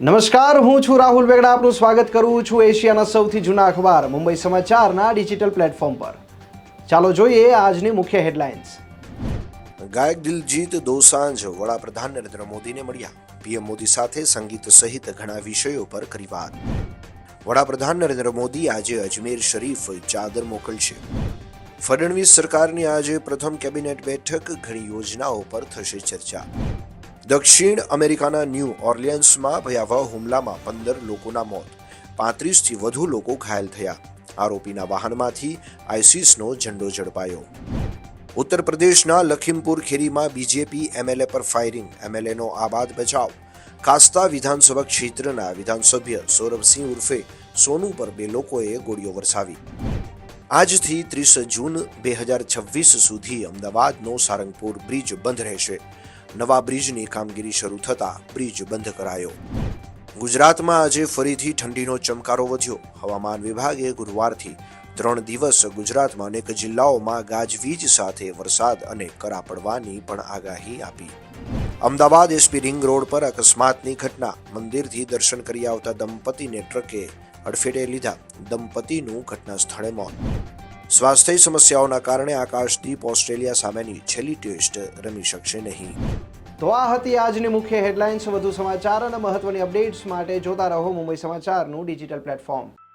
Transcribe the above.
નમસ્કાર, હું છું રાહુલ વેગડા. આપનું સ્વાગત કરું છું એશિયાના સૌથી જૂના અખબાર, મુંબઈ સમાચારના ડિજિટલ પ્લેટફોર્મ પર. ચાલો જોઈએ આજની મુખ્ય હેડલાઇન્સ. ગાયક દિલજીત દોસાંજ, વડાપ્રધાન નરેન્દ્ર મોદીને મળ્યા. પીએમ મોદી સાથે સંગીત સહિત ઘણા વિષયો પર કરી વાત. વડાપ્રધાન નરેન્દ્ર મોદી આજે અજમેર શરીફ ચાદર મોકલશે. ફડણવીસ સરકારની આજે પ્રથમ કેબિનેટ બેઠક, ઘણી યોજનાઓ પર થશે ચર્ચા. દક્ષિણ અમેરિકાના ન્યૂ ઓર્લિયન્સમાં ભયાવહ હુમલામાં પંદર લોકોના મોત, પાંત્રીસથી વધુ લોકો ઘાયલ થયા. આરોપીના વાહનમાંથી આઈસીસનો ઝંડો ઝડપાયો. ઉત્તર પ્રદેશના લખીમપુર ખેરીમાં બીજેપી એમએલએ પર ફાયરિંગ, એમએલએનો આબાદ બચાવ. કાસ્તા વિધાનસભા ક્ષેત્રના વિધાનસભ્ય સૌરભસિંહ ઉર્ફે સોનુ પર બે લોકોએ ગોળીઓ વરસાવી. આજથી ત્રીસ જૂન બે હજાર છવ્વીસ સુધી અમદાવાદનો સારંગપુર બ્રિજ બંધ રહેશે. નવા બ્રિજની કામગીરી શરૂ થતાં બ્રિજ બંધ કરાયો. ગુજરાતમાં આજે ફરીથી ઠંડીનો ચમકારો વધ્યો. હવામાન વિભાગે ગુરુવારથી ત્રણ દિવસ ગુજરાતમાં અનેક જિલ્લાઓમાં ગાજવીજ સાથે વરસાદ અને કરા પડવાની પણ આગાહી આપી. અમદાવાદ એસપી રિંગ રોડ પર અકસ્માતની ઘટના. મંદિરથી દર્શન કરી આવતા દંપતીને ટ્રકે અડફેટે લીધા. દંપતીનું ઘટના સ્થળે મોત. સ્વાસ્થ્ય સમસ્યાઓના કારણે આકાશદીપ ઓસ્ટ્રેલિયા સામેની છેલ્લી ટેસ્ટ રમી શકશે નહીં. તો આ હતી આજની મુખ્ય હેડલાઇન્સ. વધુ સમાચાર અને મહત્વની અપડેટ્સ માટે જોતા રહો મુંબઈ સમાચારનું ડિજિટલ પ્લેટફોર્મ.